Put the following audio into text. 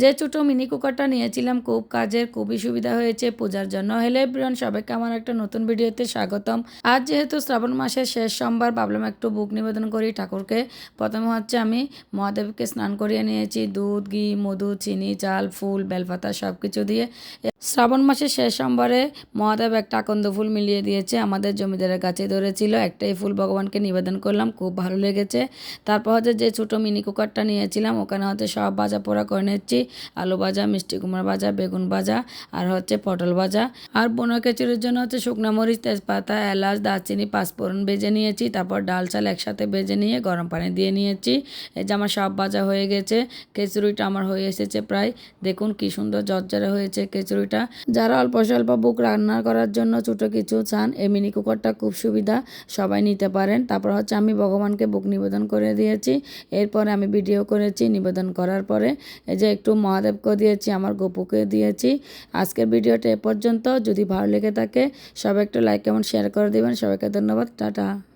যে ছোটো মিনি কুকারটা নিয়েছিলাম, খুব কাজের খুবই সুবিধা হয়েছে পূজার জন্য। হ্যালো এভরিওয়ান, সবাইকে আমার একটা নতুন ভিডিওতে স্বাগতম। আজ যেহেতু শ্রাবণ মাসের শেষ সোমবার, ভাবলাম একটু বুক নিবেদন করি ঠাকুরকে। প্রথমে হচ্ছে আমি মহাদেবকে স্নান করিয়ে নিয়েছি, দুধ, ঘি, মধু, চিনি, চাল, ফুল, বেলপাতা সব কিছু দিয়ে। শ্রাবণ মাসের শেষ সোমবারে মহাদেব একটা আকন্দ ফুল মিলিয়ে দিয়েছে, আমাদের জমিদারের গাছে ধরেছিল। একটাই ফুল ভগবানকে নিবেদন করলাম, খুব ভালো লেগেছে। তারপর হচ্ছে যে ছোটো মিনি কুকারটা নিয়েছিলাম, ওখানে হচ্ছে সব ভাজা পোড়া করে নিচ্ছি। আলু ভাজা, মিষ্টি কুমড়া ভাজা, বেগুন ভাজা, আর হচ্ছে পটল ভাজা। আর বোনা খিচুড়ির জন্য হচ্ছে শুকনো মরিচ, তেজপাতা, এলাচ, দারচিনি, পাঁচফোড়ন বেজে নিয়েছি। তারপর ডাল, চাল একসাথে বেজে নিয়ে গরম পানি দিয়ে নিয়েছি। এই যে আমার সব ভাজা হয়ে গেছে, খিচুড়িটা আমার হয়ে এসেছে প্রায়। দেখুন কি সুন্দর জর্জরে হয়েছে খিচুড়িটা। যারা অল্প স্বল্প বুক রান্না করার জন্য ছোটো কিছু চান, এই মিনি কুকারটা খুব সুবিধা, সবাই নিতে পারেন। তারপর হচ্ছে আমি ভগবানকে বুক নিবেদন করে দিয়েছি। এরপরে আমি ভিডিও করেছি নিবেদন করার পরে। এই যে একটু মহাদেবকে দিয়েছি, আমার গোপুকেও দিয়েছি। আজকের ভিডিওটা এ পর্যন্ত। যদি ভালো লেগে থাকে, সবাই একটু লাইক এবং শেয়ার করে দেবেন। সবাইকে ধন্যবাদ। টাটা।